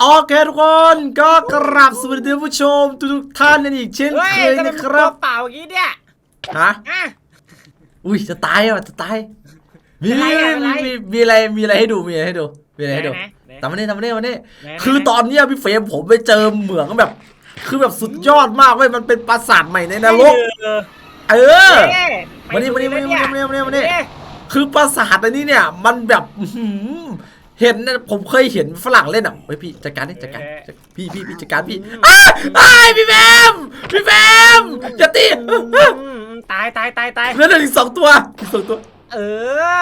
โอเคทุกคนก็กราบสวัสดีท่านผู้ชมทุกๆท่านกันอีกเช่นเฮ้เคยยทำไมนะมันคตัรัวบเปล่าอย่างนี้เนี่ยฮะอะ อุ้ยจะตายอะจะตายมีอะไรอะอะไรมีมีอะไรมีอะไรให้ดูมีอะไรให้ดูมีอะไรให้ดูไหนไหนตามมาเนี่ยตามมาเนี่ยมาเนี่ยไหน คือตอนเนี้ยพี่เฟรมผมไปเจอเหมืองแบบ คือแบบสุดยอดมากเว้ยมันเป็นปราสาทใหม่ในนรกเออเออเอ๊ะมานี่มานี่ไปมาดูนี่เลยมานี่มานี่มานี่เอ๊ะคือปราสาทอันนี้เนี่ย มันแบบอื้อหือ เห็นนะผมเคยเห็นฝรั่งเล่นอะเฮ้ยพี่จัดการนี่จัดการจัดพี่พี่พี่จัดการพี่อ้าอ้ายพี่แบมพี่แบมอย่าตีอืมอืมตายตายตายตายเหลืออีกสองตัวอีกสองตัว เอ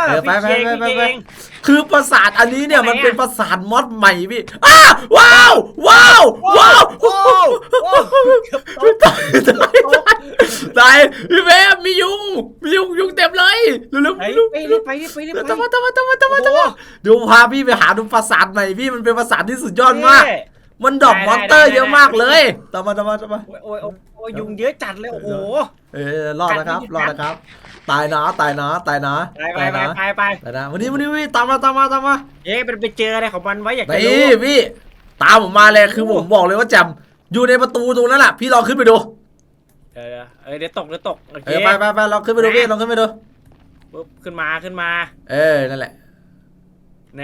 อเออไปพี่ไปเก่งไปพี่ไปเก่งคือปราสาทอันนี้เนี่ยไหนอะมันเป็นปราสาทมอดใหม่พี่อ้าว้าว ว้าว ว้าวโอ้โหโอ้โหเกือบตกตายตายตายตายพี่แบมมียุงมียุงยุง เต็มเลยเร็วๆไปเร็วไปรีบไปรีบไปรีบๆไปตามมาตามมาตามมาตามมาตามโอ้มาโหเดี๋ยวพาพี่ไปหาดูปราสาทใหม่พี่มันเป็นปราสาทที่สุดยอดมากเอ๊ะมันดรอปได้มอนเตอร์ได้ เยอะได้มากเลยตามมาตามมาตามมาโอ้ยโอ้ยโอ้ยโอ้ยยุงเยอะจัดเลยโอ้โห เออรอดนะครับกัดไม่หยุดรอดนะครับ ตายนะตายนะตายนะไปไปตายไปนะไปไปตายนะวันนี้วันนี้วันนี้ตามมาตามมาตามมาเอ๊ะเป็นไปเจออะไรของมันไว้อยากจะนี่รู้พี่ตามผมมาเลยคือผมบอกเลยว่าแจมอยู่ในประตูตรงนั้นแหละพี่ลองขึ้นไปดูเออเออเดี๋ยวตกเดี๋ยวตกโอเค เออไปไปไปลองขึ้นไปดูพี่ลองขึ้นไปดู ปุ๊บขึ้นมาขึ้นมาเออนั่นแหละไหน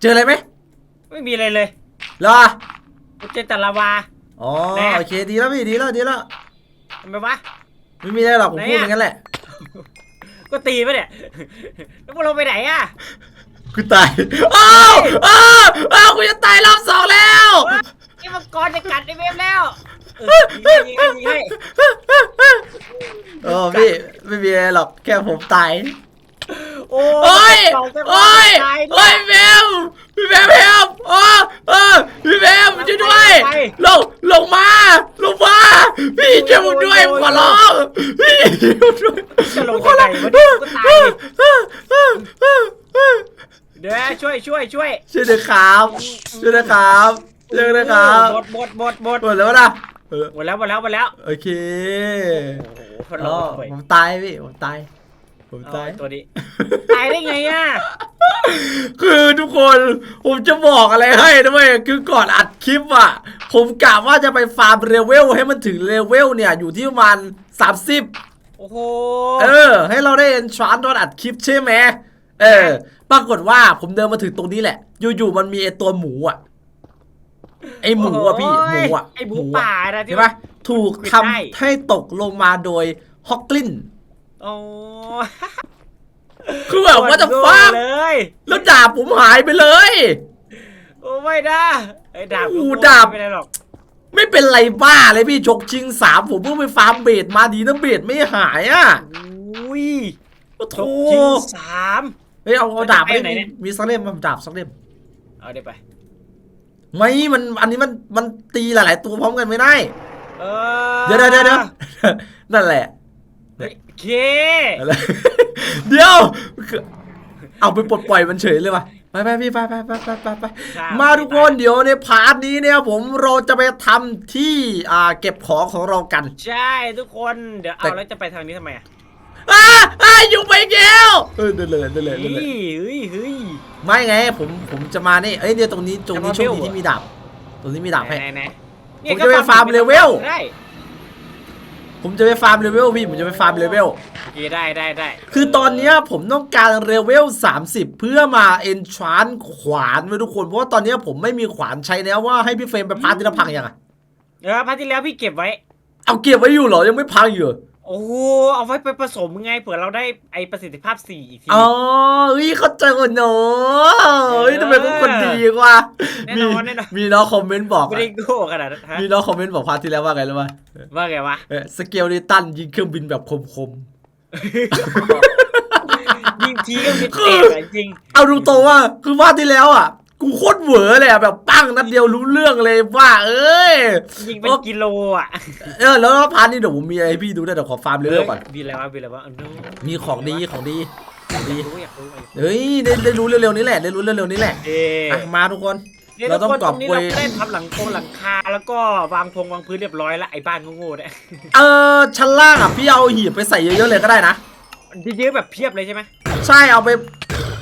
เจออะไรไหมไม่มีอะไรเลยเหรอกูเจอแต่ลาวา อ๋อแน่ โอเคดีแล้วพี่ดีแล้วดีแล้วทำไมวะ ไม่มีอะไรหรอกผมไหนพูดอะอย่างนั้นแหละก็ตีไปเนี่ย แล้วพวกเราไปไหนอะ กูตายอ้าวอ้าวอ้าวกูจะตายรอบสองแล้วไอ้มังกรจะกัดไอ้เวฟแล้วเออยิงให้ยิงให้ยิงให้ โอ้พี่ ไม่มีอะไรหรอกแค่ผมตาย โอ้โอ้ยสองจังหวะโอ้ย ตายโอ้ยแมวพี่แมวแมวโอ้เออพี่แมวช่วยด้วย ลง ลงมา ลงมา พี่ช่วยผมด้วยผมขอร้อง พี่ช่วยผมด้วยจะลงยังไงวะเนี่ยกูตายดิเดี๋ยวช่วยช่วยช่วยช่วยด้วยครับ ช่วยด้วยครับ ช่วยด้วยครับ หมดหมดหมดหมด หมดแล้วนะเออหมดแล้วหมดแล้วหมดแล้วโอเคโอ้โหคนอ๋เราอไปผมตายพี่ผมตาย ผมตายเอาตัวนี้ ตายได้ไงอะ คือทุกคนผมจะบอกอะไรให้นะเว้ยคือก่อนอัดคลิปอะ ผมกะว่าจะไปฟาร์มเลเวลให้มันถึงเลเวลเนี่ย อยู่ที่ประมาณ30 โอ้โห เออ ให้เราได้เอ็นชานตอนอัดคลิปใช่ไหมเออ ปรากฏว่าผมเดินมาถึงตรงนี้แหละ อยู่ๆมันมีไอตัวหมูอะ ไอหมูอะพี่หมูอะไอหมูอะป่านะที่ใช่ไหมถูกปิดทำได้ให้ตกลงมาโดยฮอกลินโอ้คือแบบว่าจะฟังเลยแล้วดาบผมหายไปเลย โอ้ไม่ได้ไอ้ดาบโอ้กูดาบไม่ได้หรอกไม่เป็นไรบ้าเลยพี่จกชิงสามผมเพิ่งไปฟาร์มเบดมาดีนะเบดไม่หายอะอุ้ยโอ้โถจบชิงสามเฮ้ยเอาเอาดาบไปไปไหนเนี่ยมีสักเล่มมาดาบสักเล่มเอาเดี๋ยวไป ไม่มันอันนี้มันมันตีหลาย ๆ ตัวพร้อมกันไม่ได้ เออเดี๋ยวเดี๋ยวเดี๋ยวเดี๋ยวนั่นแหละ โอเคอะไรเดี๋ยวคือเอาไปปลดปล่อยมันเฉยเลยว่ะไปไปพี่ไปไปไปไปไปไปครับมาทุกคนเดี๋ยวในพาร์ทนี้เนี่ยผมเราจะไปทำที่อ่าเก็บของของเรากันใช่ทุกคนเดี๋ยวแต่เอาแล้วจะไปทางนี้ทำไมอะอ่าอ่าอยู่ไปแก้วเออเดินเลยเดินเลยเฮ้เดินเลยยเฮ้ยเฮ้ย ไม่ไงผมผมจะมานี่เอ้ยเดี๋ยวตรงนี้ตรงนี้จะโชมาคดีเวลที่มีดาบตรงนี้มีดาบให้ไหนไหนผมจะไปฟาร์มเลเวลได้ผมจะไปฟาร์มเลเวลพี่ผมจะไปฟาร์มเลเวลโอเคได้ได้ได้คือตอนเนี้ยผมต้องการเลเวล 30 เพื่อมาเอนชานขวานไว้ทุกคนเพราะว่าตอนเนี้ยผมไม่มีขวานใช้แล้วว่าให้พี่เฟรมไปพาร์ทที่ละพังยังไงเออพัทที่แล้วพี่เก็บไว้ เอาเก็บไว้อยู่เหรอยังไม่พังอยู่เหรอ โอ้โหเอาไว้ไปผสมไงเผื่อเราได้ไอประสิทธิภาพ4อีกที อ๋อเฮ้ยเข้าใจกันเนอะเฮ้ยทำไมพวกคนดีกว่าแน่มีนอนแน่นอน มีน้องคอมเมนต์บอกไม่อะได้โง่ขนาดนั้นฮะมีน้องคอมเมนต์บอกพาร์ทที่แล้วว่าไงรู้ป่ะว่าไงวะ เออสเกลดิตันยิงเครื่องบินแบบคมยิงทีก็มีเตะอะจริง ๆ เอาดูโตวๆว่าคือว่าที่แล้วอะ กูโคตรเหวอเลยอะแบบปั้งนัดเดียวรู้เรื่องเลยว่า เอ้ย ยิงเป็นกิโลอะเออแล้วพาร์ทนี้เดี๋ยวผมมีอะไรให้พี่ดูด้วยเดี๋ยวขอฟาร์มเร็วๆก่อน มีอะไรวะมีอะไรวะอันนู้นมีของดีของดีของดี รู้อยากรู้อยากรู้เฮ้ยได้ได้รู้เร็วๆนี้แหละได้รู้เร็วๆนี้แหละเอ๊ะอะมาทุกคน เนี่ยเราทุกต้องคนกตอรบงนี้กวเรายก็ได้ทำหลังโครงหลังคาแล้วก็วางพงวางพื้นเรียบร้อยแล้วไอ้บ้านโง่ๆเนี่ยเออชั้นล่างอะพี่เอาหีบไปใส่เยอะๆเลยก็ได้นะ เยอะๆแบบเพียบเลยใช่ไหม ใช่เอาไป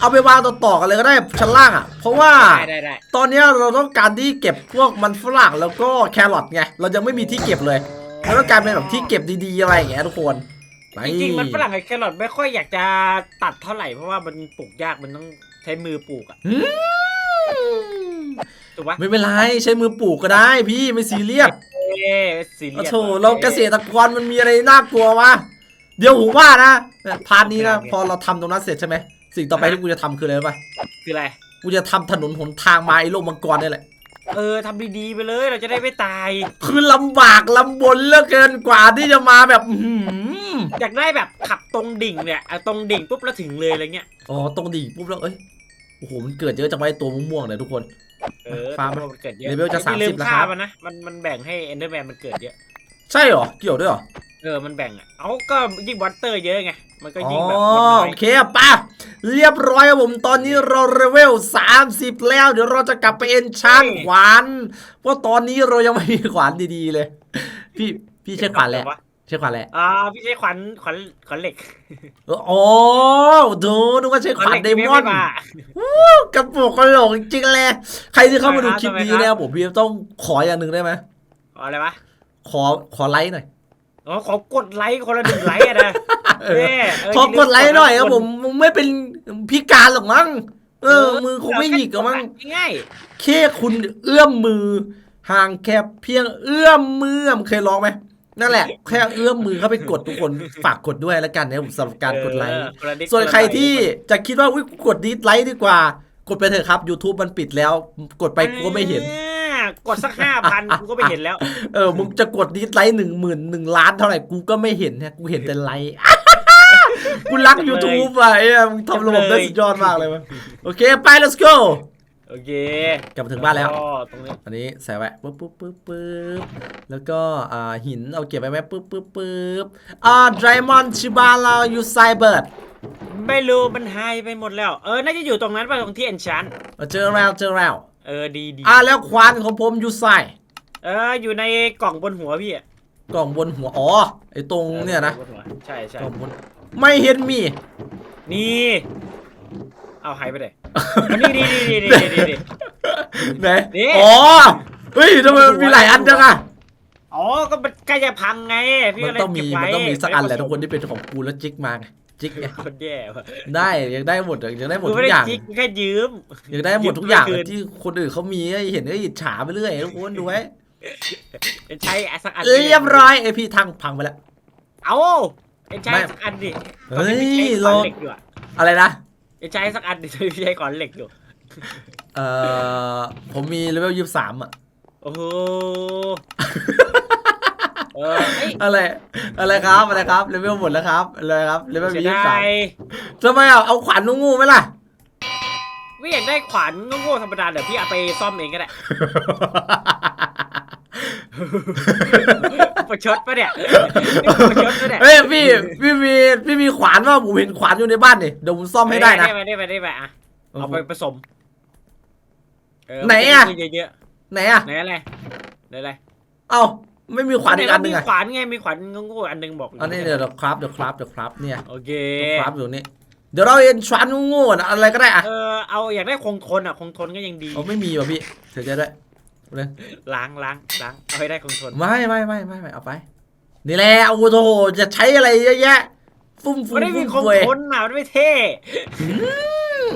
เอาไปวางต่อๆกันเลยก็ได้ชั้นล่างอะ เพราะว่าได้ได้ได้ ตอนเนี้ยเราต้องการที่เก็บพวกมันฝรั่งแล้วก็แครอทไงเรายังไม่มีที่เก็บเลยเราต้องการเป็นแบบที่เก็บดีๆอะไรอย่างเงี้ยทุกคนไปจริงๆมันฝรั่งกับแครอทไม่ค่อยอยากจะตัดเท่าไหร่เพราะว่ามันปลูกยากมันต้องใช้มือปลูกอะอืมถูกปะไม่เป็นไรใช้มือปลูกก็ได้พี่ไม่ซีเรียสเอ๊ะสีเหโอ้ลี่ยมโถเราเกษตรกรมันมีอะไรน่ากลัววะ เดี๋ยวผมว่านะเนี่ยพาร์ทนี้นะพอเราทำตรงนั้นเสร็จใช่ไหมสิ่งต่อไปที่กูจะทำคืออะไรรู้ป่ะคืออะไรกูจะทำถนนหนทางมาไอ้โลกมังกรนี่แหละเออทำดีๆไปเลยเราจะได้ไม่ตาย คือลำบากลำบนเหลือเกินกว่าที่จะมาแบบอื้อหืออยากได้แบบขับตรงดิ่งเนี่ยเอาตรงดิ่งปุ๊บแล้วถึงเลยอะไรเงี้ยอ๋อตรงดีปุ๊บแล้วเอ้ยโอ้โหมันเกิดเยอะจังไว้ตัวม่วงๆเนี่ยทุกคนเออฟาร์มตัวมันเกิดเยอะเลเวลจะไม่ลืม30แล้วฆ่าครับมันนะมันมันแบ่งให้เอนเดอร์แมนมันเกิดเยอะ ใช่เหรอ เกี่ยวด้วยเหรอ เออ มันแบ่งอะ เอาก็ยิ่งวอเตอร์เยอะไง มันก็อ๋อยิ่งแบบมันน้อยโอเคป่ะ เรียบร้อยครับผม ตอนนี้เราเลเวล 30 แล้ว เดี๋ยวเราจะกลับไปเอ็นชานขวาน เพราะตอนนี้เรายังไม่มีขวานดีๆเลย พี่ พี่ใช้ขวานแหละวะใช้ขวานแหละอ่าพี่ใช้ขวัญขวัญขวัญเหล็กเอออ๋อดูนึกว่าใช้ขวานเหเดล็กมอนไมากระปุกกระโหลกจริงๆเลย ใครที่เข้ามาดูทำไมคลิปนี้ครับเนี่ยผมพี่ต้องขออย่างหนึ่งได้ไหมเอาอะไรวะ ขอขอไลค์หน่อยอ๋อขอกดไลค์คนละหนึ่งไลค์อะนะเออเอ้ยเขอกดไลค์หน่อยครับผมมึงไม่เป็นพิการหรอกมั้งเออ มือคงไม่หยิกหรอกมั้งง่ายแค่คุณเอื้อมมือ ห่างแค่เพียงเอื้อมมือเคยลองไหมนั่นแหละ แค่เอื้อมมือเข้าไปกดทุกคนฝากกดด้วยแล้วกันนะครับสำหรับการกดไลค์เออคนละนิดส่วนละหอยใครที่จะคิดว่าอุ๊ยกดดิสไลค์ดีกว่า กดไปเถอะครับ YouTube มันปิดแล้ว กดไปกูก็ไม่เห็นอ่า กดสักห้าพันกูก็ไม่เห็นแล้ว เออ มึงจะกดดิสไลค์หนึ่งหมื่นหนึ่งล้านเท่าไหร่กูก็ไม่เห็นนะกูเห็นแต่ไลค์กูรัก YouTube อะไอ้เหี้ยมึงทำระบบได้สุดยอดมากเลยมั้ยโอเค ไป let's go โอเค กลับมาถึงบ้านแล้วก็ตรงนี้ อันนี้ใส่ไว้ปึ๊บปึ๊บปึ๊บปึ๊บแล้วก็อ่าหินเอาเก็บไว้ไหมปึ๊บปึ๊บปึ๊บอ่าไดมอนด์ชิบาเราอยู่ไซเบิร์ดไม่รู้มันหายไปหมดแล้ว เออ น่าจะอยู่ตรงนั้นป่ะตรงที่เอนชันเจอแล้วเจอแล้ว เออดีดีอ่าแล้วควานของผมอยู่ไซเอออยู่ในกล่องบนหัวพี่อะกล่องบนหัวอ๋อไอ้ตรงเนี่ยนะบหัวใช่ใช่กล่องบนไม่เห็นมี นี่เอาหายไปไหนอันนี่นี่นี่นี่นี่นี่นี่ไหนนี่ อ๋อเฮ้ยทำไมมันมีหลายอันจังอะอ๋อก็มันใกล้จะพังไงพี่มันก็เลยต้องมีเก็บไว้มันต้องมีสักอันแหละไว้ทุกคนที่เป็นของกูแล้วจิกมาไง จิกไงคนแย่ว่ะได้อยากได้หมดอะอยากได้หมดกูทุไม่กได้อย่างจิกแค่ยืมอยากได้หมดทุกอย่างหยิบคืนที่คนอื่นเขามีให้เห็นก็อิจฉาไปเรื่อยทุกคนดูไว้ใช้สักอันเรียบร้อยไอพี่ทางพังไปแล้วเอาเอ็นใช้ไม่สักอันดิเฮ้ยตอนนี้พี่ใช้ขเราอนเหล็กอยู่อะอะไรนะเอ็นใช้สักอันดิตอนนี้พี่ใช้ขอนเหล็กอยู่เอ่อผมมีเลเวลยี่สามอะโอ้โห เออเอ้ยอะไร อะไรครับอะไรครับเลเวลหมดแล้วครับอะไรครับเลเวลเสีมียยี่ดาสามยทำไมอะเอาขวานงูๆไหมล่ะ ไม่อยากได้ขวานโง่ๆธรรมดาเดี๋ยวพี่เอาไปซ่อมเองก็ได้ ประชดปะเนี่ยประชดปะเนี่ยเฮ้ยพี่พี่มีพี่มีขวานว่าผมเห็นขวานอยู่ในบ้านนี่เดี๋ยวผมซ่อมให้ได้นะ ได้ไปได้ไปได้ไปอะเอาไปผสมเไหนอะมัจด้เยอะไหนอะๆไหนอะไรไหนอะไรเอ้า ไม่มีขวานอีกอันหนึงมีอะขวานไงมีขวานโง่ๆอันหนึงบอกอันนี้เดี๋ยวเดี๋ยวครับเดี๋ยวครับเดี๋ยวครับเนี่ยโอเคเดี๋ยวครับอยู่นี่เดี๋ยวเราเอ็นชวนงูๆนะอะไรก็ได้อะเออเอาอยากได้คงทนอะคงทนก็ยังดีเอาไม่มีว่ะพี่เสียใจด้วยเลยล้างล้างล้างเอาให้ได้คงทนไม่ไม่ไม่ไม่ไม่เอาไป นี่แหละโอ้โหจะใช้อะไรเยอะแยะ ฟุ่มฟุ่ไม่มได้มีฟุ่มคงเฟยทนอะมันไม่เท่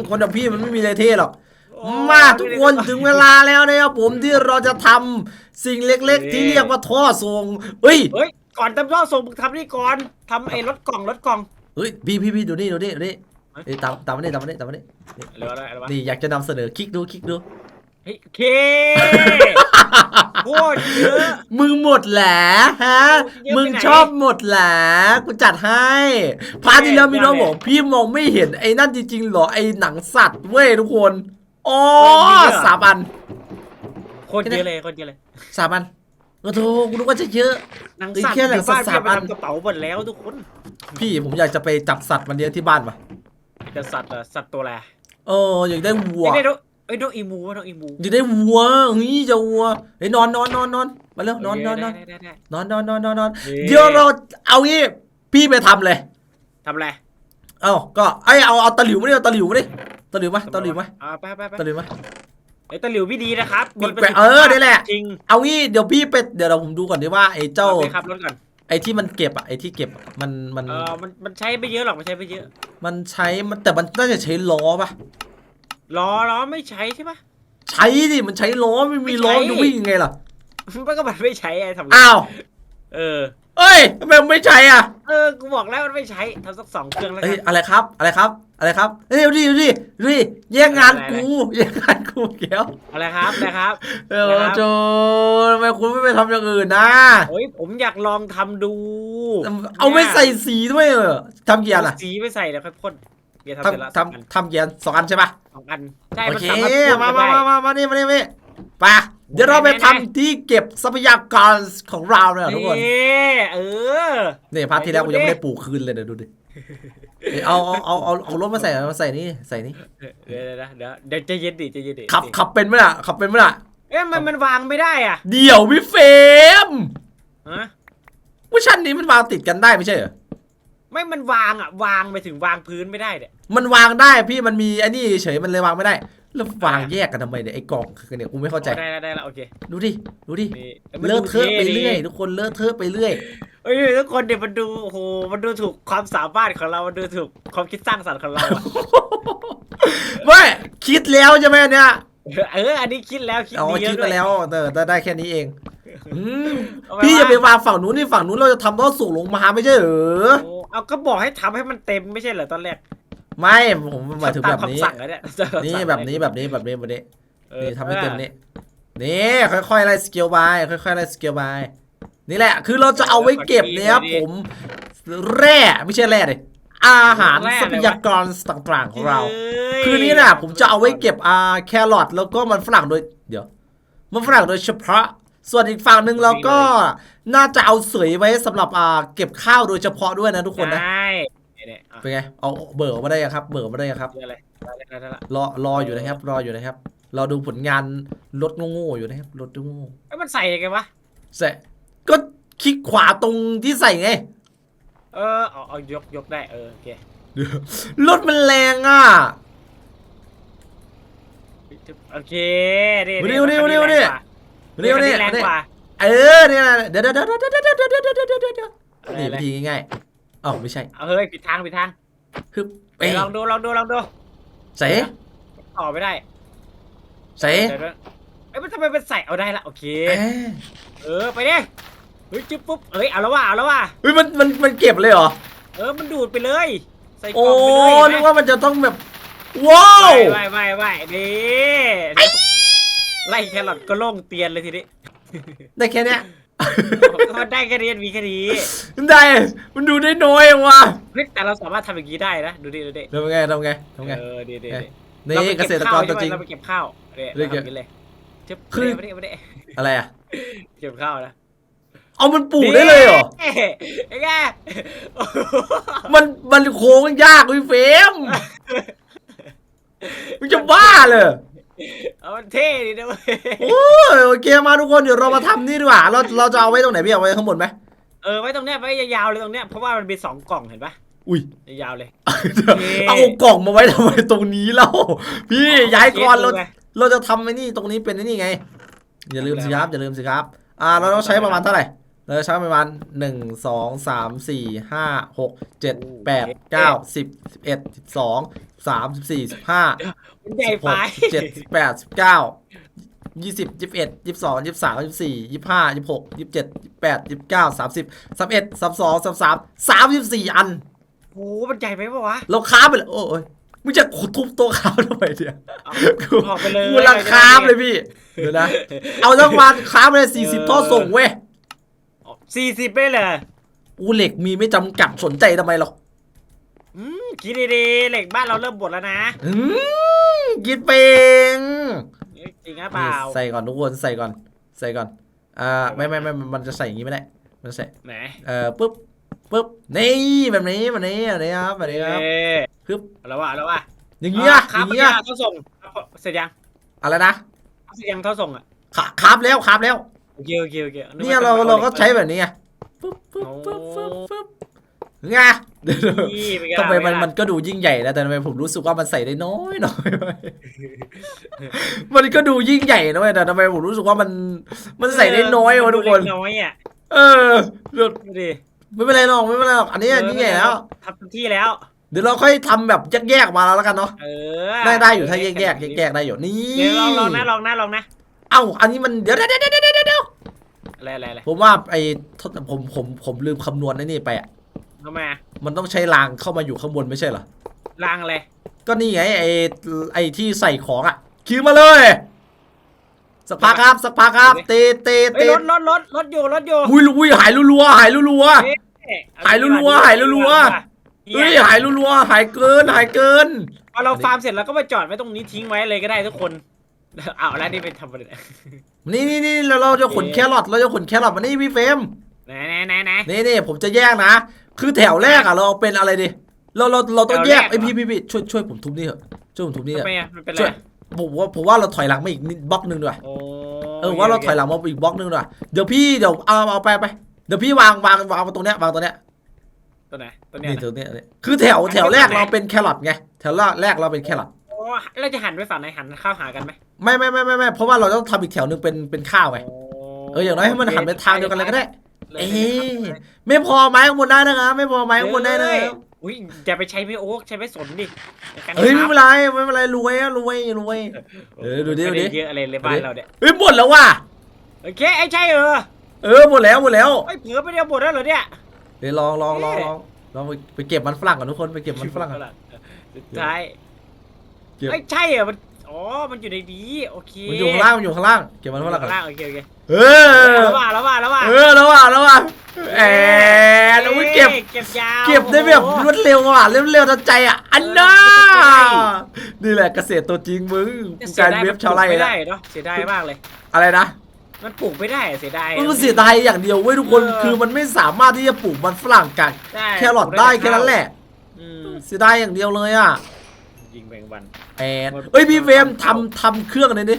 คนแบบพี่มันไม่มีอะไรเท่หรอกโอ้ มาทุกคนถึงเวลาแล้วนะครับผมที่เราจะทำสิ่งเล็กๆ ที่เรียกว่าท่อส่งเฮ้ยเฮ้ยก่อนทำท่อส่งมึงทำนี่ก่อนทำไอ้รถกล่องรถกล่องเฮ้ยพี่พี่พี่ดูนี่ดูนี่ดูนี่เอ้ยตามตามมานี่ตามมานี่ตามมานี่อะไรวะอะไรวะนี่อยากจะนำเสนอคลิกดูคลิกดู เฮ้ยเคโคตรเยอะ มึงหมดแหละฮะ เยอะไปไหนมึงชอบหมดแหละกูจัดให้พาร์ทที่แล้วมีน้องบอกพี่มองไม่เห็นไอ้นั่นจริงๆเหรอไอ้หนังสัตว์เว้ยทุกคน อ๋อสามอันโคตรเยอะเลยโคตรเยอะเลยสามอันโอ้โหกูนึกว่าจะเยอะ หนังเฮ้ยสัตว์แค่หนังอยู่บ้านสัตว์พี่เอาสามอันไปทำกระเป๋าหมดแล้วทุกคนพี่ผมอยากจะไปจับสัตว์มาเลี้ยงที่บ้านว่ะจะสัตว์เหรอสัตว์ตัวอะไรเอออยากได้วัวไอ้ยนกไอ้ยนกอีมูวะนกอีมูอยากได้วัวเฮ้ยจะวัวเฮ้ยนอนนอนนอนนอนมาเร็วนอนนอนนอนได้ได้ได้นอนนอนนอนนอนนอนนี่เดี๋ยวเราเอางี้พี่ไปทำเลยทำอะไรเอ้าก็ไอยเอาเอาตะหลิวมาดิเอาตะหลิวมาดิ ตะหลิวไหมตะหลิวไหมอ่าไปไปไปตะหลิวไหมไอ้ตะหลิวพี่ดีนะครับกดมีประไปสิทธิเออภาพนี่แหละ จริงเอางี้เดี๋ยวพี่ไปเดี๋ยวเราผมดูก่อนดีว่าไอ้เจ้า เอาไปขับรถก่อนไอ้ที่มันเก็บอะไอ้ที่เก็บอะมันมันเออมันมันใช้ไม่เยอะหรอกมันใช้ไม่เยอะมันใช้มันแต่มันน่าจะใช้ล้อปะล้อล้อไม่ใช้ใช่ปะ ใช้ดิมันใช้ล้อไม่มีล้อไม่ใช้ จะวิ่งยังไงล่ะ มันก็มันไม่ใช้ไอ้ทำไงอ้าว เออ เอ้ยทำไมมันไม่ใช้อะเออ กูบอกแล้วมันไม่ใช้ทำสักสองเครื่องแล้วเอ้กัยน อะไรครับ อะไรครับ อะไรครับเอ้ยดูดิดูดิดูดิแย่งงานอะไร กูแย่งงานกูเกี้ยวอะไรครับนะครับ เออนะครับ โจทำไมคุณไม่ไปทำอย่างอื่นนะ โอ้ยผมอยากลองทำดูเอาไม่ใส่สีด้วยเหรอทำกี่อันเอาอะสีไม่ใส่แล้วค่อยพ่นเดี๋ยวทำเสร็จแล้วทำทำทำกี่อันสองอันใช่ปะสองอันใช่โอมันเคสามารถพ่นมากันมาได้มามามานี่มานี่มานี่ไป เดี๋ยวเราไปไหนๆๆทำที่เก็บทรัพยากรของเราเนี่ยทุกคนนี่เออนี่พาร์ทที่แล้วกูไหนดูยังไม่ดิได้ปลูกคืนเลยเดี๋ยวดูดิเอ้ยเอาเอาเอาเอาเอารถมาใส่มาใส่นี่ใส่นี่เดี๋ยวเดี๋ยวเดี๋ยวเดี๋ยวใจะเย็นดิใจะเย็นดิขับขับเป็นไหมล่ะขับเป็นไหมล่ะเอ๊ะมันมันวางไม่ได้อะ เดี๋ยวพี่เฟรมฮะว่าชั้นนี้มันวางติดกันได้ไม่ใช่เหรอไม่มันวางอะวางไปถึงวางพื้นไม่ได้เนี่ยมันวางได้พี่มันมีไอ้นี่เฉยมันเลยวางไม่ได้ แล้ววางแยกกันทำไมเนี่ยไอ้กล่องคือเนี่ยกูไม่เข้าใจ ได้แล้วได้แล้วโอเคดูดิ ดูดิ นี่เลอะเทอะไปท่ดีเรื่อยทุกคนเลอะเทอะไปเรื่อย เอ้ยทุกคนเดี๋ยวมันดูโอ้โหมันดูถูกความสามารถของเรา มันดูถูกความคิดสร้างสรรค์ของเราอะไม่คิดแล้วใช่ไหมเนี่ยเออ อันนี้คิดแล้วคิดเอาดีเยคิดอะไปด้วย แล้วแต่แต่ได้แค่นี้เองอืมเอาไปพี่อย่าว่าไปวางฝั่งนู้นนี่ฝั่งนู้นเราจะทำท่อสูงลงมาไม่ใช่เหรอ โอ้เอาก็บอกให้ทำให้มันเต็มไม่ใช่เหรอตอนแรก ไม่ผมหมายถึงแบบนี้ตามคำสั่งอะเนี่ยนี่แบบนี้แบบนี้แบบนี้แบบนี้เออนี่ทำให้เต็มนี้นี่ค่อยๆไล่สเกลบายค่อยๆไล่สเกลบายนี่แหละ คือเราจะเอาไว้เก็บเนี่ยครับผมแร่ไม่ใช่แร่เลยอาหารทรัพยากรต่างๆของเราฮ้ยคือนี้น่ะผมจะเอาไว้เก็บอ่าแครอทแล้วก็มันฝรั่งโดยเดี๋ยว มันฝรั่งโดยเฉพาะ ส่วนอีกฝั่งหนึ่งเราก็น่าจะเอาเสยไว้สำหรับอ่าเก็บข้าวโดยเฉพาะด้วยนะทุกคนนะใช่ เนี่ยๆอะเป็นไง เอาเบิกออกมาได้ยังครับ เบิกออกมาได้ยังครับเจออะไรได้แล้วได้แล้วรอรออยู่นะครับ รออยู่นะครับ รอดูผลงานรถโง่ๆอยู่นะครับ รถโง่ไอ้ยมันใส่ยังไงวะๆใส่ก็คลิกขวาตรงที่ใส่ไง เออเอาเอายกยกได้เออโอเครถมันแรงอะ โอเคนี่มานี่มานี่มานี่มานี่เร็วนี่แรงกว่าเออเนี่ยเดี๋ยวเดี๋ยวเดี๋ยวเดี๋ยวเดี๋ยวเดี๋ยวเดี๋ยวเดี๋ยวเดี๋ยวเดี๋ยวนี่วิธีง่ายๆ อ๋อไม่ใช่เอาเฮ้ยผิดทางผิดทางฮึบเอ้เดี๋ยวลองดูลองดูลองดูใส่ต่อไม่ได้ใส่เดี๋ยวนะเอ้ยมันทำไมมันใส่เอาได้ละโอเค เอ๊ะเออไปดิเฮ้ยจิ๊บปุ๊บเอ้ยเอาแล้วว่ะเอาแล้วว่ะเฮ้ยมันมันมันเก็บเลยเหรอ เออมันดูดไปเลย ใส่กโอ้ล่องไปเลยนึกว่ามันจะต้องแบบ ว้าวไม่ไม่ไม่ไม่ดีไล่แครอทก็โล่งเตียนเลยทีนี้ ได้แค่เนี้ย มันได้แค่นี้มีแค่นี้ได้ มันดูได้น้อยอะว่ะเฮ้ยแต่เราสามารถทำอย่างนี้ได้นะ ดูดิดูดิทำไงทำไงทำไงเออดีดีเอ๊ะดีนี่เกษตรกรตัวจริงเราไปเก็บข้าวเนี่ยเรียกเราทำอย่างนี้เลยเจ็บคือไม่ได้ไม่ได้ไม่ได้อะไรอะเก็บข้าวนะเอามันปลูกได้เลยเหรอเอ๊ะไอ้แกมันมันโค้งยากพี่เฟรมมันจะบ้าเลย เอามันเท่ดีนะเว้ยโอ้ยโอเคมาทุกคนเดี๋ยวเรามาทำนี่ดีกว่าเราเราจะเอาไว้ตรงไหนพี่เอาไว้ข้างบนไหมเออไว้ตรงเนี้ยไว้ยาวๆเลยตรงเนี้ยเพราะว่ามันมีสองกล่องเห็นปะอุ้ยยาวๆเลย เอากล่องมาไว้ทำไมตรงนี้เล่าพี่ย้ายก่อนเราไงเราจะทำไอ้นี่ตรงนี้เป็นไอ้นี่ไง อย่าลืมสิครับอย่าลืมสิครับ อ่าเราต้องใช้ประมาณเท่าไหร่เราจะใช้ประมาณหนึ่งสองสามสี่ห้าหกเจ็ดแปดเก้าสิบสิบเอ็ดสิบสอง สามสิบสี่สิบห้ามันใหญ่สิบหไปกสิบเจ็ดสิบแปดสิบเก้ายี่สิบยี่สิบเอ็ดยี่สิบสองยี่สิบสามยี่สิบสี่ยี่สิบห้ายี่สิบหกยี่สิบเจ็ดยี่สิบแปดยี่สิบเก้าสามสิบสามเอ็ดสามสองสามสามสามสิบสี่อัน โอ้โหมันใหญ่ไปปะวะเราค้าบไปเลยโอ้ยมึงจะขุดทุบตัวค้าบทำไมเนี่ยเอากูออกไปเลยกูรังค้าบเลยพี่เดี๋ยวนะ เอาทั้งวันค้าบไปเลยสี่สิบท่อส่งเว้ย สี่สิบไปเลยกูเหล็กมีไม่จำกัดสนใจทำไมหรอกอืม คิดดีๆ เหล็กบ้านเราเริ่มบดแล้วนะอืมกินเป็งจริงหรือเปล่าใส่ก่อนทุกคนใส่ก่อน ใส่ก่อนอ่าไม่ไม่ไม่มันจะใส่อย่างนี้ไม่ได้ มันใส่ไหนเอ่อปุ๊บปุ๊บนี่แบบนี้แบบนี้แบบนี้ครับแบบนี้ครับเอ๊ะปึ๊บเอาแล้วว่ะเอาแล้วว่ะอย่างเงี้ยอครับย่างเงี้ยเท่าส่งเสร็จยังอะไรนะเสร็จยังเท่าส่งอะขาคาบแล้วคาบแล้วโอเคโอเคโอเคเนี่ยเราเราก็ใช้แบบนี้ไงปุ๊บปุ๊บปุ๊บปุ๊บปุ๊บไงเดี๋ยวนี่เป็นไงทำไมมันล่ะมันก็ดูยิ่งใหญ่นะแต่ทำไมผมรู้สึกว่ามันใส่ได้น้อยหน่อยมันก็ดูยิ่งใหญ่นะเว้ยแต่ทำไมผมรู้สึกว่ามันมันใส่ได้น้อยวะทุกคนเล็น้อยอะเออเดี๋ยวดูดิไม่เป็นไรหรอกไม่เป็นไรหรอกอันนี้ยิ่งใหญ่แล้วทำเต็มที่แล้ว เดี๋ยวเราค่อยทำแบบแยกๆมาแล้วกันเนาะเออได้ได้อยู่ถ้าแยกๆแยกๆได้อยู่นี่เดี๋ยวลองลองนะลองนะลองนะเอ้าอันนี้มันเดี๋ยวเดี๋ยวเดี๋ยวเดี๋ยวเดี๋ยวเดี๋ยวอะไรอะไรอะไรผมว่าไอ้ผมผมผมลืมคำนวณไอ้นี่ไปอะ ทำไมอะมันต้องใช้รางเข้ามาอยู่ข้างบนไม่ใช่เหรอลางอะไรก็นี่ไงไอ้ไอ้ที่ใส่ของอะคิวมาเลย สักพักครับสักพักครับเตะเตะเฮ้ยเตะรถรถรถรถอยู่รถอยู่อุ้ยอุ้ยหายรัวๆหายรัวเอ๊ะหายรัวๆหายรัว ๆเฮ้ยหายรัวๆหายเกินหายเกิน พอเราฟาร์มเสร็จแล้วก็มาจอดไว้ตรงนี้ทิ้งไว้เลยก็ได้ทุกคน เอาแล้วนี่เป็นทำอะไรเนี่ยนี่นี่นี่เราเราจะขนแครอทเราจะขนแครอทมานี่พี่เฟรมไหนไหนไหนไหนนี่นี่ผมจะแยกนะ คือแถวแรกอะเราเอาเป็นอะไรดีเราเราเราต้องแยกแถวแรกไอยพี่พี่พี่ช่วยช่วยผมทุบนี่เถอะช่วยผมทุบนี่เถทำอะไมอะมันเป็นไรช่วยผมว่าผมว่าเราถอยหลังมาอีกนิดบล็อกหนึ่งด้วยโอ้เออว่าเราถอยหลังมาอีกบล็อกหนึ่งด้วยเดี๋ยวพี่เดี๋ยวเอาเอาไปไปเดี๋ยวพี่วางวางวางตรงเนี้ยวางตรงเนี้ยตัวไหนตัวเนี้ยนี่นะตรงเนี้ยเนี่ยคือแถวแถวแรกอันนี้เราเป็นแครอทไงแถวแรกเราเป็นแครอทโอ้เราจะหันไปฝั่งไหนหันเข้าหากันไหมไม่ไม่ไม่ไม่ไม่เพราะว่าเราต้องทำอีกแถวหนึ่งเป็นเป็นข้าวไงเอออย่างน้อยให้มันหันไปทางเดียวกันเลยก็ได้ เลยเอ๊ะไม่พอไม้ข้างบนได้นะครับ ไม่พอไม้ข้างบนได้นะเลยอุ้ยอย่าไปใช้ไม่โอ๊กใช้ไม่สนดิในการเฮ้ยไม่ทำเป็นไรไม่เป็นไรรวยอะรวยรวยเออดูดิดูดิไม่ไเยอะอะไรเลยบ้านเราเนี่ยเฮ้ยหมดแล้วว่ะโอเคไอ้ใช่เออเออหมดแล้วหมดแล้วไอ้ยเผือไปเดียวหมดแล้วเหรอเนี่ยเดี๋ยวลองลองลองลองลองไปไปเก็บมันฝรั่งก่อนทุกคนไปเก็บมันฝรั่งก่อนสุดท้ายเก็บไอ้ใช่เหรอมัน อ๋อ มันอยู่ในนี้โอเคมันอยู่ข้างล่างมันอยู่ข้างล่างเก็บมันฝรั่งก่อนข้างล่างโอเคโอเคเออแล้วว่าแล้วว่าแล้วว่าเออแล้วว่ะแล้วว่ะแอนอุ้ยเก็บเก็บยาวเก็บได้แบบโอ้รโหวดเร็วอะเร็วเร็วทันใจอะอันน่าเออนี่แหละเกษตรตัวจริงมึงสีกายรดยเว็บชาวไร่มันปลูกไม่นะได้เนาะเสียดายมากเลย อะไรนะมันปลูกไม่ได้อะเสียดายมันเสียดายอย่างเดียวเว้ยทุกคนเออคือมันไม่สามารถที่จะปลูกมันฝรั่งกับใช่แครอทได้แค่นั้นแหละอืมเสียดายอย่างเดียวเลยอะ ยิงแมงวันแอนเอ้ยพี่เฟรมทำทำเครื่องอะไรนี่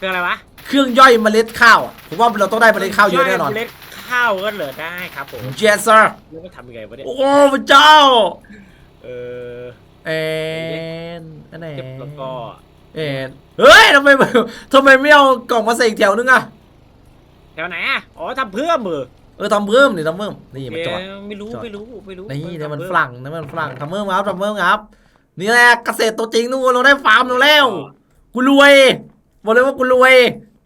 คืออะไรวะเครื่องย่อยเมล็ดข้าวอะผมว่าเราต้องได้เมล็ดข้าวเยอะแน่นอน เมล็ดข้าวก็เหลือได้ครับผม yes sir แล้วก็ทำยังไงวะเนี่ย โอ้พระเจ้าเออแอนอันไหนเก็บแล้วก็แอนเฮ้ยทำไมทำไมไม่เอากล่องมาใส่อีกแถวนึงอะแถวไหนอะอ๋อทำเพื่อมือเออทำเพิ่มนี่ทำเพิ่มนี่มาจอด เอ๊ะไม่รู้จอด ไม่รู้ไม่รู้นี่เนี่ยมันทำฝเพิ่รั่งนี่มันฝรั่งทำเพิ่มครับทำเพิ่มครับ นี่แหละเกษตรตัวจริงนู่นเราได้ฟาร์มเราแล้วกูรวยบอกเลยว่ากูรวย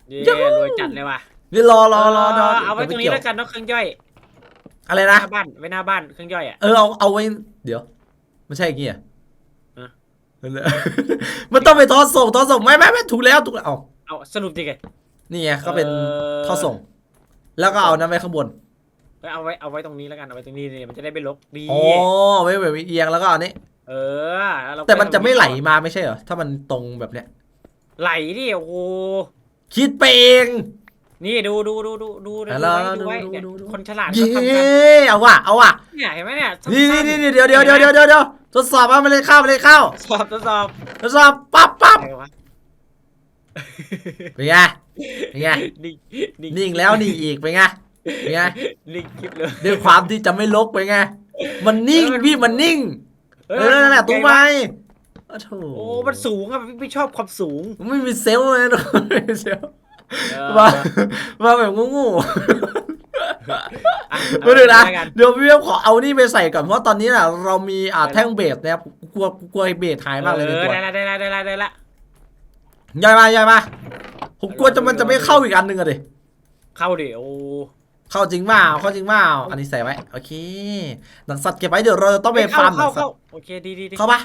เย้ยูหูรวยจัดเลยว่ะนี่รอรอรอรอเอาไว้ตรงนี้ดี๋ยแล้วกันเนาะเครื่องย่อยอะไรหนะน้าบ้านไว้หน้าบ้านเครื่องย่อยอะเออเอาเอาไว้เดี๋ยวไม่ใช่อย่างงี้อะฮะนั่นแหละมันต้องไปทอดส่งทอดส่งไม่ไม่ไม่ถูกแล้วถูกแล้วเอาเอาสรุปดิไงนี่ไงก็เป็นเออทอดส่ง แล้วก็เอานั้นไว้ข้างบนเอาไว้เอาไว้ตรงนี้แล้วกันเอาไว้ตรงนี้เนี่ยมันจะได้ไม่ลกดีอ๋อไว้แบบเอียงแล้วก็อันนี้ เออล้วเราแต่มันจะไม่ไหลมาไม่ใช่เหรอ ถ้ามันตรงแบบเนี้ย ไหลดิโอ้โหคิดไปเอง นี่ดูดูดูดูดูดูแล้วไว้ดูไว้ดูเนี่ยดูดู คนฉลาดเย้เขาทำกันเอาว่ะเอาว่ะเนี่ยเห็นไหมเนี่ยนี่สั้นี่ๆนี่เดี๋ยวเดี๋ยวเดี๋ยวเดี๋ยวเดี๋ยวเดี๋ยวทดสอบว่ามันเลยเข้ามันเลยเข้าสอบทดสอบทดสอบปั๊บปั๊บอะไรวะเป็นไงเป็นไงนิ่งนิ่งนิ่งแล้วนิ่งอีกเป็นไงเป็นไงนิ่งคลิปเลย ด้วยความที่จะไม่ลกเป็นไง มันนิ่งพี่มันนิ่ง เออนั่นแหละตู้ไม้โอ้โถโอ้มันสูงอะพี่ไม่ชอบความสูง ไม่มีเซลล์เลยทุกคนไม่มีเซลล์เออมามาแบบงูอะๆมาดูนะเอาไว้กันเดี๋ยวพี่เวฟขอเอานี่ไปใส่ก่อนเพราะตอนนี้น่ะเรามีอ่าแท่งเบสนะครับกลัวกลัวไอ้เบสหายมากเลยในเอตัอวได้ละได้ละได้ละได้ละย่อยมาย่อยมาผมกลัวจะมันจะไม่เข้าอีกอันหนึ่งอะดิเข้าดิโอ้ เข้าจริงเปล่าเข้าจริงเปล่าอันนี้ใส่ไว้โอเคหนังสัตว์เก็บไว้เดี๋ยวเราจะต้องไปเข้าฟาร์มหนัเข้างสัตเข้าว์โอเคดีดีดีเข้าปะ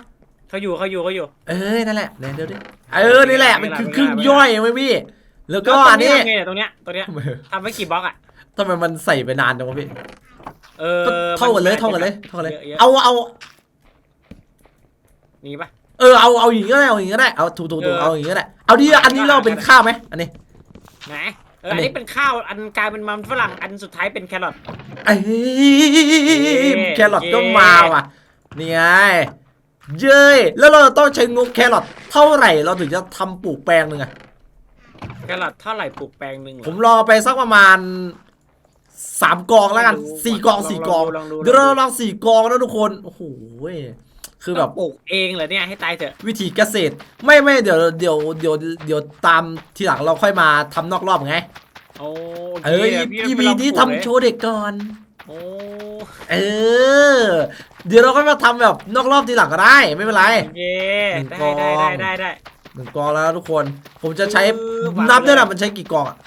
เขาอยู่เขาอยู่เขาอยู่ เอ้ยนั่นแหละเดี๋ยวเดี๋ยวดิเออนี่แหละมันคือไม่เคได้รื่องไม่ได้ย่อยไหมพี่แล้วก็แล้วตรอังนนี้ทำไงเนี่ยตรงเนี้ยตรงเนี้ยทำไว้กี่บล็อกอะทำไมมันใส่ไปนานจังวะพี่เออก็เท่ากันเลยมัเท่ากันเลยเท่ากันเลยอะๆเอาเอา นี่ปะ เออเอาเอาอย่างนี้ก็ได้เอาอย่างนี้ก็ได้เอาถูกถูกถูกเออ เอาอย่างนี้ก็ได้เอาดิอันนี้ได้เราเป็นข้าวไหมอันนี้ไหน เอออัอันนนี้นี้เป็นข้าวอันกลายเป็นมันฝรั่งอันสุดท้ายเป็นแครอทเอ้ยแครอทก็มาว่ะนี่ไงเย้ยแล้วเราต้องใช้งบแครอทเท่าไหร่เราถึงจะทำปลูกแปลงหนึ่งอะแครอทเท่าไหร่ปลูกแปลงหนึ่งเหรผอมรอไปสักประมาณสามกองแล้วกันสี่กองสี่กองลองดู เดี๋ยวเราลองสี่กองแล้วทุกคน โอ้โหเว้ย คือแบบปลูกเองเหรอเนี่ยให้ตายเถอะวิธีเกษตร ไม่ไม่เดี๋ยวเดี๋ยวเดี๋ยวเดี๋ยวตามทีหลังเราค่อยมาทำนอกรอบไงโอ้โคเออพี่อีไปพีลองนี้ปลูกทำเลยโชว์เด็กก่อนโอ้เออ เดี๋ยวเราก็มาทำแบบนอกรอบทีหลังก็ได้ไม่เป็นไรโอเคหนึ่งได้กองได้ได้ได้ได้หนึ่งกองแล้วนะทุกคน ผมจะใช้เออวางนับด้วยเลยนะมันใช้กี่กองอะ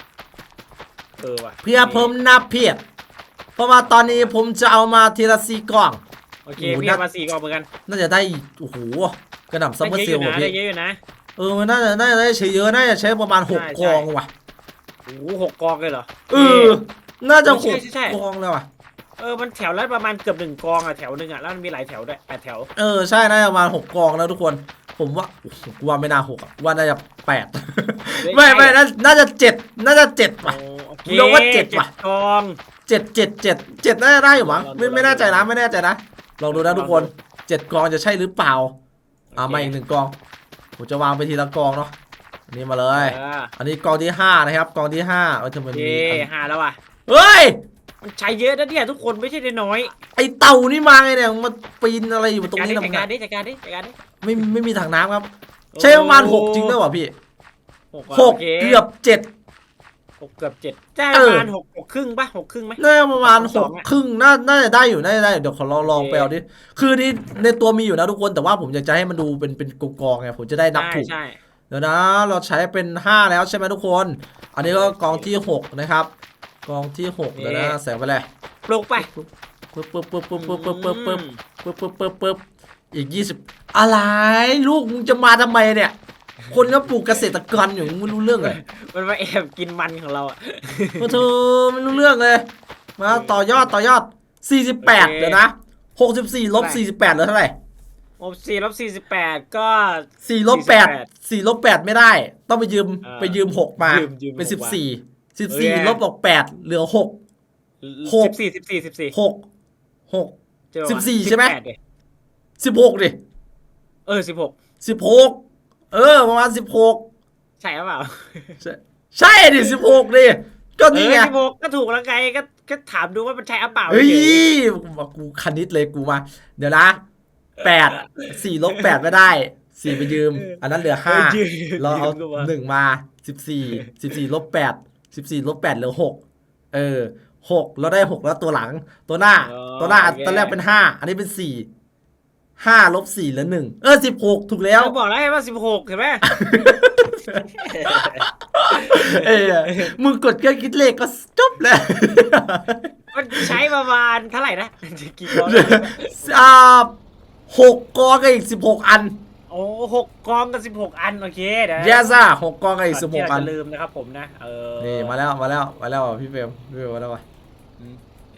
เออว่ะเพื่อเพิ่มนับเพียรเพราะว่าตอนนี้ผมจะเอามาทีละสี่กอง โอเคโอ้โหพี่นับเอามาสี่กองเหมือนกันน่าจะได้โอ้โหกระหน่ำซัมเมอร์ได้เซเยลอะล์อยู่นะได้พี่เยอะอยู่นะเออมันน่าจะน่าจะได้ใช้เยอะน่าจะใช้ประมาณหกใช่กองว่ะโอ้โหหกกองเลยเหรอ เออน่าจะหใช่กใช่ใช่ กองเลยว่ะเออมันแถวละประมาณเกือบหนึ่งกองอะแถวหนึ่งอะแล้วมันมีหลายแถวด้วยแปดแถวเออใช่น่าจะประมาณหกกองแล้วทุกคน ผมว่าโอ้โหกูว่าไม่น่าหกอะว่าน่าจะแปด ไม่ไม่น่าน่าจะเจ็ดน่าจะเจ็ดว่ะ โอ้โอเคกูลงว่าเจ็ดว่ะกอง เจ็ดเจ็ดเจ็ดเจ็ดน่าจะได้อยู่มั้งลองดูไม่ไม่ลองดูแน่ใจนะไม่แน่ใจนะ ลองดูนะลองดูทุกคนเจ็ดกองจะใช่หรือเปล่าอ่าโอเคมาอีกหนึ่งกองผมจะวางไปทีละกองเนาะอันนี้มาเลย เอออันนี้กองที่ห้านะครับ กองที่ห้าเออทำไมมันเย่มีอันห้าแล้วว่ะเฮ้ย มันใช้เยอะนะเนี่ยทุกคนไม่ใช่น้อยไอเต่านี่มาไงเนี่ยมันมาปีนอะไรอยู่ตรงนี้จัดทำการไงดิจัดการดิจัดการดิไม่ไม่มีถังน้ำครับ ใช้ประมาณหกจริงด้วยวะพี่หกว่ะหกโคเกือบเจ็ด หกเกือบเจ็ดได้เอปอระมาณหกหกครึ่งปะหกครึ่งไหมน่าจะประมาณสหอกงอะครึ่งน่าน่าจะได้อยู่น่าจะได้เดี๋ยวขอลองลองโอเคไปเอาดิคือนี่ในตัวมีอยู่นะทุกคนแต่ว่าผมอยากจะให้มันดูเป็นเป็นกองๆไงผมจะได้นับใช่ถูกใช่เดี๋ยวนะเราใช้เป็น5แล้วใช่ไหมทุกคน อันนี้ก็กองที่6นะครับกองที่6เดี๋ยวนะแสงไปเลยปลูกไปปึ๊บปึ๊บปึ๊บปึ๊บปึ๊บปึ๊บปึ๊บปึ๊บปึ๊บปึ๊บปึ๊บปึ๊บอีก20อะไรลูกมึงจะมาทำไมเนี่ย คนก็ปลูกเกษตรกรอยู่มึงไม่รู้เรื่องเลยมันมาแอบกินมันของเราอะมาเธอไม่รู้เรื่องเลย มาต่อยอดต่อยอด 48 เดี๋ยวนะ 64ลบ48เหลือเท่าไหร่โอ้สี่ลบสี่สิบแปดก็4ลบ8 4ลบ8ไม่ได้ ต้องไปยืมอ่าไปยืม6มายืมยืมเป็นหกมา14 14ลบออก8เหลือ6หกสิบสี่สิบสี่สิบสี่หกหกเจอวะสิบสี่ใช่ไหมแปดดิสิบหกดิเออสิบหกสิบหก เออ ประมาณสิบหกใช่หรือเปล่าใช่ดิสิบหกดิก็เอนี่อไงสิบหกก็ถูกแล้วไงก็ก็ถามดูว่ามันใช่หรือเปล่าเฮ้ยเฉยมากูคณิตเลยกูมา เดี๋ยวนะแปดสี่ลบแปดไม่ได้สี่ไปยืม อันนั้นเหลือๆห้ายืมเราเอายืมกูมหนึ่งมาสิบสี่สิบสี่ลบแปดสิบสี่ลบแปดเหลือหกเออหกเราได้หกแล้วตัวหลังตัวหน้า ตัวหน้าตอนแรกเป็นห้าอันนี้เป็นสี่ ห้าลบสี่เหลือหนึ่งเออสิบหกถูกแล้ว เราบอกแล้วไงว่าสิบหกเห็นไหม เอ้ยมึงกดเครื่องคิดเลขก็จบแล้ว มันใช้ประมาณเท่าไหร่นะ กี่กองอ่าหกกองกับอีกสิบหกอันโอ้หกกองกับสิบหกอัน โอเคเดี๋ยวแย่ซ่าหกกองกับอีกสิบหที่กเราอัน จะลืมนะครับผมนะ เออนี่มาแล้วมาแล้วมาแล้วอะพี่เฟรมพี่เฟรมมาแล้วว่ะ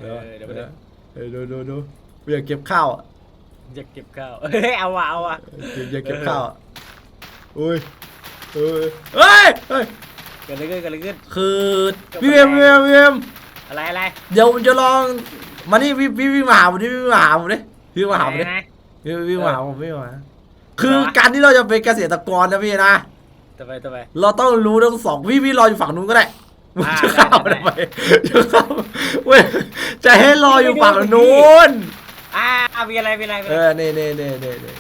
เออเดี๋ยวไปเออดูดูดูเอยากเก็บข้าวอะ อยากเก็บข้าวเฮ้ยเอาว่ะเอาว่ะเก็บอยากเก็บข้าวอะอุ้ยเอ้ยเฮ้ยเฮ้ยเกิดอะไรขึ้นเกิดอะไรขึ้น คือพี่เฟรมพี่เฟรมพี่เฟรมอะไรอะไรเดี๋ยวผมจะลองมานี่พี่พี่พี่มาหาผมดิพี่มาหาผมดิพี่มาหาผมดิอะไรนะ พี่พี่มาหาผมพี่มาหาคือการที่เราจะเป็นเกษตรกรนะพี่นะ ต่อไปต่อไป เราต้องรู้ทั้งสองพี่พี่รออยู่ฝั่งนู้นก็ได้มึงอ่าจะเข้าได้ทำไมจะเข้าเว้ยจะให้รออยู่ฝั่งนู้น อ่ามีอะไรมีอะไรมีเออะไรอเน่เน่เน่เน่เน่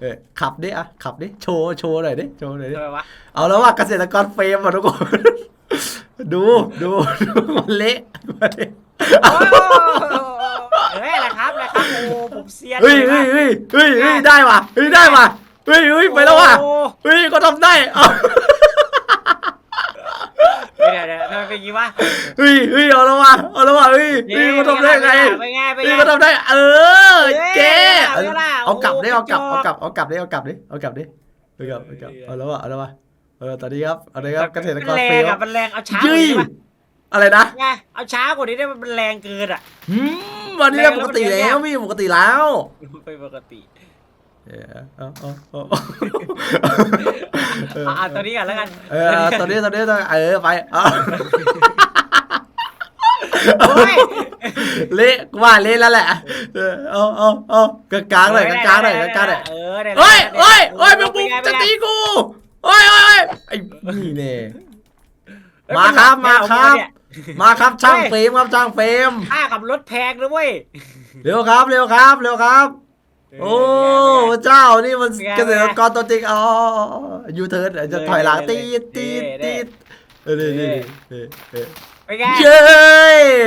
เออขับดิอะขับดิโชว์โชว์หน่อยดิโชว์หน่อยดิ ทำไมวะเอาแล้วว่าเกษตรกรเฟรมอะทุกคน ดูดูดูมันเละมันเละโอ้เฮ้ยอะไรครับอะไรครับโอ้ผมเซียนเฮ้ยลเฮ้ยนะเฮ้ยเฮ้ยเฮ้ยได้ว่ะเฮ้ยได้ว่ะเฮ้ยเฮ้ยไปแล้วว่ะโอ้เฮ้ยก็ทำได้เอา เดี๋ยวเดี๋ยวทำไมเป็นอย่างงี้วะเฮ้ยเฮ้ยเอาล้วว่ะเอาล้วว่ะเฮ้ยเฮ้ยก็ทำได้ไงไปไงไปนี่ไงก็ทำได้ เออเจ๊เอาแล้วล่ะเอากลับดิเอากลับเอากลับเอากลับดิเอากลับดิเอากลับดิเอากลับเอากลับเอาล้ววะเอาล้ววะเออตอนนี้ครับเอาเลยครับเกษตรกรมันแรเฟงอะมันแรงเอาช้ากยืว่ายนี้ได้ปะอะไรนะไงเอาช้ากว่านี้ได้ปะมันแรงเกินอะ หืมวันนี้ปกติแล้วพี่ปกติแล้วไปปกติ เออเอาเอาเอาเอออะตัวนี้ก่อนแล้วกันเออตอนนี้ตอนนี้ตอนเออไปเอาโอ้ยเละกูว่าเละแล้วแหละเออเอาเอาเอากลางๆหน่อยกลางๆหน่อยกลางๆหน่อยเออได้เฮ้ยได้เฮ้ยเฮ้ยแมได้งมุมเป็นไงจะตีกูเฮ้ยเฮ้ยเฮ้ยไอ้นี่เน่มาครับมาครับ มาครับช่างเฟรมครับช่างเฟรมค่ากับรถแพงเลยเว้ยเร็วครับเร็วครับเร็วครับ โอ้พระเจ้านี่มันเป็นไง เกษตรกรตัวจริงอ๋อยูเทิร์นจะถอยหลังเลตียดตีดเลยตีดเออนี่นี่นี่นี่ไปไงเย้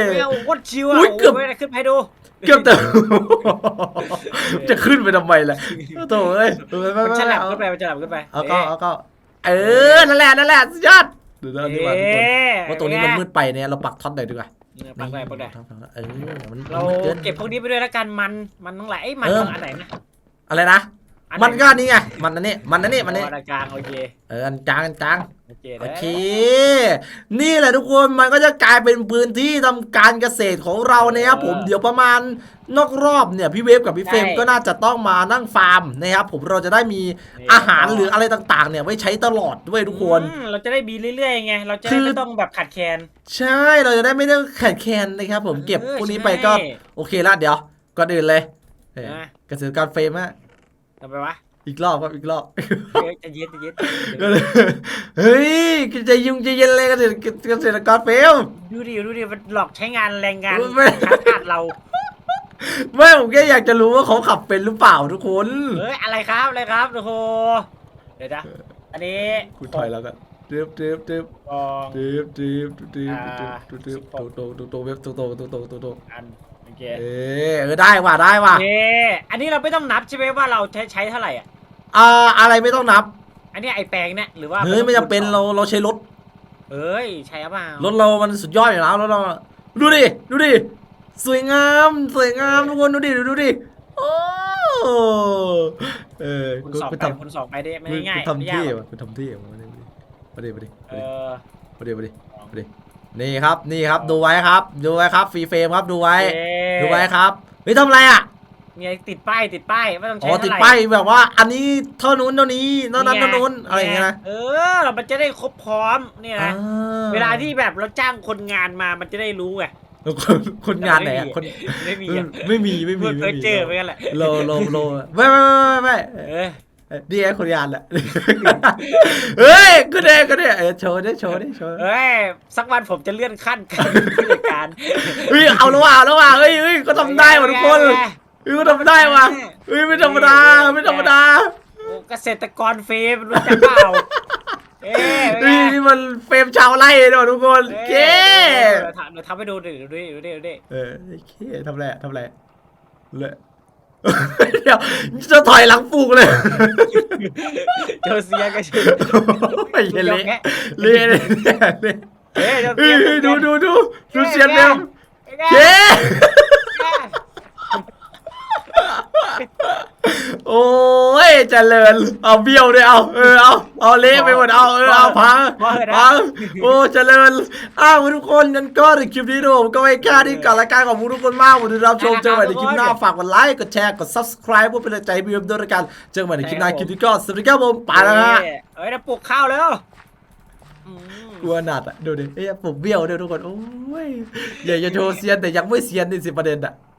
ไม่เอาวัดชิวอะอุ๊ยเกือบโอ้ยขึ้นไปดูเกือบเต็มจะขึ้นไปทำไมล่ะโถ่เอ้ยไม่ไม่มันไม่ฉลับเอาขึ้นไปมันฉลับขึ้นไปเอาก็เอาก็เออนั่นแหละนั่นแหละสุดยอดเดี๋ยวนะดีกว่าทุกคนเอ๊ะว่าตรงนี้มันมืดไปเนี่ยเราปักท็อตหน่อยดีกว่า เนี่ยปักไปปักไปเออมันเรามืดนเก็บพวกนี้ไปด้วยแล้วกันมันมันต้องไหลเอ้ยมันเออของอันไหนนะอะไรนะอัไห มันก็นี่ไง มันนั่นนี่ มันนั่นนี่มันนี่อ๋ออักลางโอเค เอออันกลางอันกลางโอเคโอได้เค นี่แหละทุกคน มันก็จะกลายเป็นพื้นที่ทำการเกษตรของเรานะครับผม เดี๋ยวประมาณนอกรอบเนี่ยพี่เวฟกับพี่เฟรมก็น่าจะต้องมานั่งฟาร์มนะครับผมเราจะได้มีอาหารหรืออะไรต่างๆ เนี่ยไว้ใช้ตลอดด้วยทุกคนอืมเราจะได้มีเรื่อยๆไง เราจะคืได้อไม่ต้องแบบขาดแคลน ใช่ เราจะได้ไม่ต้องแข่งแคนนะครับผม เก็บเออพวกนี้ใช่ไปก็โอเคละเดี๋ยวก่อนอื่นเลยเออนะเกษตรกรเฟรมฮะ ทำไปวะอีกรอบครับอีกรอบเฮ้ยใจะเย็นใจะเย็นเฮ้ยใจยุ่งใจเย็นเลยเกษตรเกษตรกรเฟรมดูดิดูดิมันหลอกใช้งานแรงงานไม่ทางขาดเราไม่ผมแค่อยากจะรู้ว่าเขาขับเป็นหรือเปล่าทุกคนเฮ้ยอะไรครับอะไรครับโอ้โหเดี๋ยวนะอันนี้คุณถอยแล้วกันเติบเติบเติบกองเติบเติบเติบอ่าเติบเติบโตโตโตโตเว็บโตโตโตโตโตโตอันโอ เคเออเออได้ว่ะได้ว่ะโอเคอันนี้เราไม่ต้องนับใช่ไหมว่าเราใช้ใช้เท่าไหร่อะ อ่าอะไรไม่ต้องนับอันนี้ไอแปลงเนี่ยหรือว่าเฮ้ยไม่จำเป็นเราเราใช้รถเอ้ยใช่หรือเปล่ารถเรามันสุดยอดอยู่แล้วรถเราดูดิดูดิสวยงามสวยงามทุกคนดูดิดูดิโอ้เออคุณกูสองกูไปทำคุณสองไปได้ไม่กูง่ายกูไม่ทำยากที่หรอกว่ะกูทำที่ว่ะมาดิมาดิมาดิเออมาดิมาดิมาดิ นี่ครับนี่ครับดูไว้ครับ ดูไว้ครับฟรีเฟรมครับดูไว้เอ๊ะดูไว้ครับเฮ้ยทำอะไรอะมีอะไรติดป้ายติดป้ายว่าต้องอ๋ใช้อเท่าไหร่ติดป้ายแบบว่า อันนี้เท่านู้นเท่านี้เท่านั้นไงเท่านู้นอะไรอย่างเงี้ยนะเออมันจะได้ครบพร้อมเนี่ยอ่านะเวลาที่แบบเราจ้างคนงานมามันจะได้รู้ไงคนคนงานไหนอะคนไม่มีเอออะไม่มีไม่มีเพื่อนไม่เพื่อนมีเจอไปกันแหละโลโลโลไม่ไม่ไม่ไม่ เออดีไอ้คนงานแหละเฮ้ยก็ได้ก็ได้เออโชว์ได้โชว์ได้โชว์เอ้ยสักวันผมจะเลื่อนขั้นการเป็นผู้จัดการเฮ้ยเอาแล้วว่ะเอาแล้วว่ะเฮ้ยเฮ้ยก็ทำได้ว่ะทุกคนไงไงเฮ้ยก็ทำได้ว่ะเฮ้ยไม่ธรรมดาไม่ธรรมดาโอ้เกษตรกรเฟรมรู้จักเปล่าเอ๊ะเฮ้ยนี่มันเฟรมชาวไร่เนอะทุกคนเก้เดี๋ยวทำเดี๋ยวทำให้ดูดิดูดิดูดิดูดิเออเก้ทำไรทำไรเลย เดี๋ยวจะถอยหลังปลูกเลยเจอเซียก็ชื่อไอ้เหี้ยเละเละเละเละเฮ้ยเจอเฮ้เซียยดูดูดูดูเสียงเมมเจ๊เย้ โอ้ยเจริญเอาเบี้ยวด้วยเอาเออเอาเอาเละไปหมดเอาเออเอาพังพังโอ้เจริญอ้าวทุกคนงั้นก็ในคลิปนี้นะผมก็ไว้แค่นี้กับรายการของทุกคนมากผมดูรับชมเจอกันใหม่ในคลิปหน้าฝากกดไลค์กดแชร์กด subscribe เพื่อเป็นกำลังใจให้พี่เอ็มด้วยละกันเจอกันใหม่ในคลิปหน้าคลิปนี้ก็สวัสดีครับผมไปแล้วฮะเอ้ยนะปลุกข้าวแล้วอืมกลัวหนัดอะดูดิเอ้ยผมเบี้ยวด้วยทุกคนโอ้ยอยากจะโชว์เซียนแต่ยังไม่เซียนนี่สิประเด็นอะ